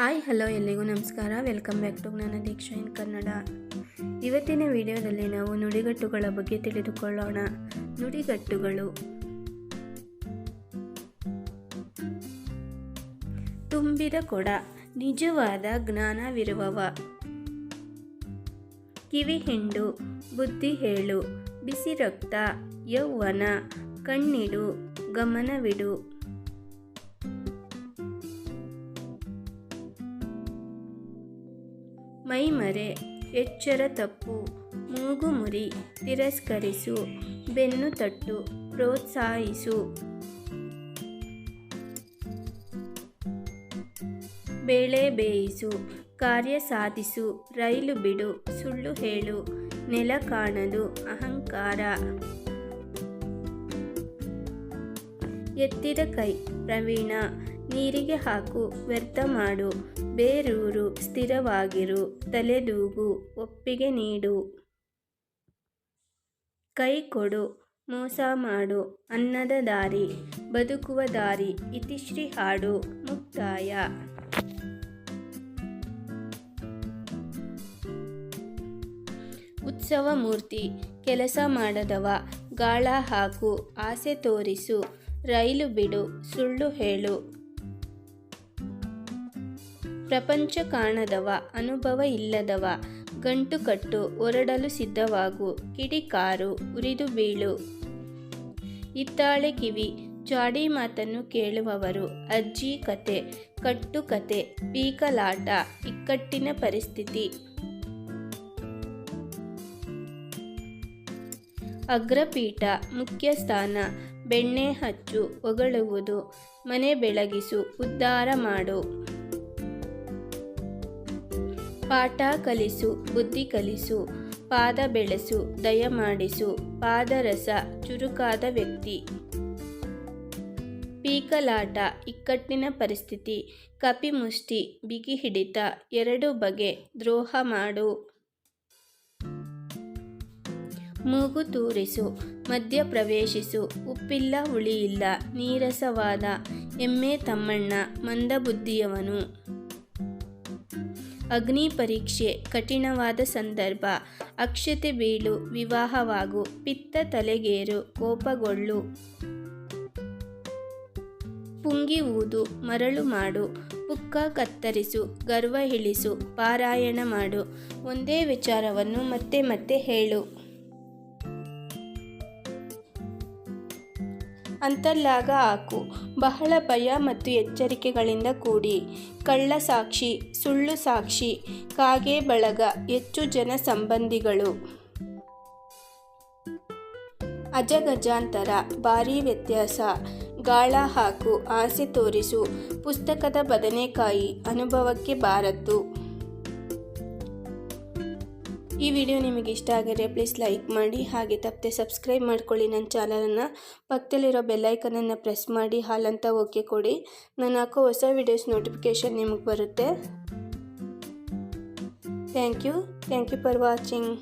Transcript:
Hi, hello ಎಲ್ಲಿಗೂ ನಮಸ್ಕಾರ. Welcome back to ನನ್ನ ದೀಕ್ಷಾ ಇನ್ ಕನ್ನಡ. ಇವತ್ತಿನ ವಿಡಿಯೋದಲ್ಲಿ ನಾವು ನುಡಿಗಟ್ಟುಗಳ ಬಗ್ಗೆ ತಿಳಿದುಕೊಳ್ಳೋಣ. ನುಡಿಗಟ್ಟುಗಳು. ತುಂಬಿದ ಕೊಡ, ನಿಜವಾದ ಜ್ಞಾನವಿರುವವ. ಕಿವಿ ಹಿಂಡು, ಬುದ್ಧಿ ಹೇಳು, ಬಿಸಿ ರಕ್ತ, ಯೌವನ, ಕಣ್ಣಿಡು, ಗಮನವಿಡು. ಮೈಮರೆ, ಎಚ್ಚರ ತಪ್ಪು ಮೂಗು ಮುರಿ ತಿರಸ್ಕರಿಸು, ಬೆನ್ನು ತಟ್ಟು, ಪ್ರೋತ್ಸಾಹಿಸು. ಬೇಳೆ ಬೇಯಿಸು, ಕಾರ್ಯ ಸಾಧಿಸು, ರೈಲು ಬಿಡು, ಸುಳ್ಳು ಹೇಳು, ನೆಲ ಕಾಣದು, ಅಹಂಕಾರ. ಎತ್ತಿದ ಕೈ, ಪ್ರವೀಣ ನೀರಿಗೆ ಹಾಕು, ವ್ಯರ್ಥ ಮಾಡು. ಬೇರೂರು, ಸ್ಥಿರವಾಗಿರು. ತಲೆದೂಗು, ಒಪ್ಪಿಗೆ ನೀಡು. ಕೈ ಕೊಡು, ಮೋಸ ಮಾಡು. ಅನ್ನದ ದಾರಿ, ಬದುಕುವ ದಾರಿ, ಇತಿಶ್ರೀ ಹಾಡು, ಮುಕ್ತಾಯ. ಉತ್ಸವ ಮೂರ್ತಿ, ಕೆಲಸ ಮಾಡದವ, ಗಾಳ ಹಾಕು, ಆಸೆ ತೋರಿಸು. ರೈಲು ಬಿಡು, ಸುಳ್ಳು ಹೇಳು. ಪ್ರಪಂಚ ಕಾಣದವ, ಅನುಭವ ಇಲ್ಲದವ, ಗಂಟು ಕಟ್ಟು ಹೊರಡಲು ಸಿದ್ಧವಾಗು ಕಿಡಿಕಾರು ಉರಿದು ಬೀಳು. ಇತ್ತಾಳೆ ಕಿವಿ ಜಾಡಿ ಮಾತನ್ನು ಕೇಳುವವರು, ಅಜ್ಜಿ ಕತೆ, ಕಟ್ಟು ಕತೆ, ಪೀಕಲಾಟ, ಇಕ್ಕಟ್ಟಿನ ಪರಿಸ್ಥಿತಿ. ಅಗ್ರಪೀಠ ಮುಖ್ಯ ಸ್ಥಾನ ಬೆಣ್ಣೆ ಹಚ್ಚು, ಹೊಗಳುವುದು, ಮನೆ ಬೆಳಗಿಸು, ಉದ್ಧಾರ ಮಾಡು. ಪಾಠ ಕಲಿಸು, ಬುದ್ಧಿ ಕಲಿಸು, ಪಾದ ಬೆಳೆಸು ದಯಮಾಡಿಸು ಪಾದರಸ, ಚುರುಕಾದ ವ್ಯಕ್ತಿ. ಪೀಕಲಾಟ, ಇಕ್ಕಟ್ಟಿನ ಪರಿಸ್ಥಿತಿ ಕಪಿಮುಷ್ಟಿ ಬಿಗಿ ಹಿಡಿತ, ಎರಡು ಬಗೆ, ದ್ರೋಹ ಮಾಡು. ಮೂಗು ತೂರಿಸು, ಮಧ್ಯ ಪ್ರವೇಶಿಸು, ಉಪ್ಪಿಲ್ಲ ಹುಳಿಯಿಲ್ಲ ನೀರಸವಾದ, ಎಮ್ಮೆ ತಮ್ಮಣ್ಣ ಮಂದಬುದ್ಧಿಯವನು ಅಗ್ನಿ ಪರೀಕ್ಷೆ, ಕಠಿಣವಾದ ಸಂದರ್ಭ, ಅಕ್ಷತೆ ಬೀಳು, ವಿವಾಹವಾಗು, ಪಿತ್ತ ತಲೆಗೇರು, ಕೋಪಗೊಳ್ಳು. ಪುಂಗಿ ಊದು, ಮರಳು ಮಾಡು, ಪುಕ್ಕ ಕತ್ತರಿಸು, ಗರ್ವ ಇಳಿಸು, ಪಾರಾಯಣ ಮಾಡು. ಒಂದೇ ವಿಚಾರವನ್ನು ಮತ್ತೆ ಮತ್ತೆ ಹೇಳು. ಅಂತರ್ಲಾಗ ಹಾಕು. ಬಹಳ ಭಯ ಮತ್ತು ಎಚ್ಚರಿಕೆಗಳಿಂದ ಕೂಡಿ. ಕಳ್ಳ ಸಾಕ್ಷಿ, ಸುಳ್ಳು ಸಾಕ್ಷಿ, ಕಾಗೆ ಬಳಗ, ಹೆಚ್ಚು ಜನ ಸಂಬಂಧಿಗಳು. ಅಜಗಜಾಂತರ, ಭಾರೀ ವ್ಯತ್ಯಾಸ. ಗಾಳ ಹಾಕು, ಆಸೆ ತೋರಿಸು. ಪುಸ್ತಕದ ಬದನೆಕಾಯಿ, ಅನುಭವಕ್ಕೆ ಬಾರದ್ದು. ಈ ವಿಡಿಯೋ ನಿಮಗೆ ಇಷ್ಟ ಆಗಿದ್ರೆ ಪ್ಲೀಸ್ ಲೈಕ್ ಮಾಡಿ ಹಾಗೆ ತಪ್ಪದೆ ಸಬ್ಸ್ಕ್ರೈಬ್ ಮಾಡ್ಕೊಳ್ಳಿ ನನ್ನ ಚಾನಲನ್ನು ಪಕ್ಕದಲ್ಲಿರೋ ಬೆಲ್ಲೈಕನನ್ನು ಪ್ರೆಸ್ ಮಾಡಿ ಹಾಲಂತ ಓಕೆ ಕೊಡಿ. ನಾನು ಹಾಕೋ ಹೊಸ ವಿಡಿಯೋಸ್ ನೋಟಿಫಿಕೇಷನ್ ನಿಮಗೆ ಬರುತ್ತೆ. Thank you thank you for watching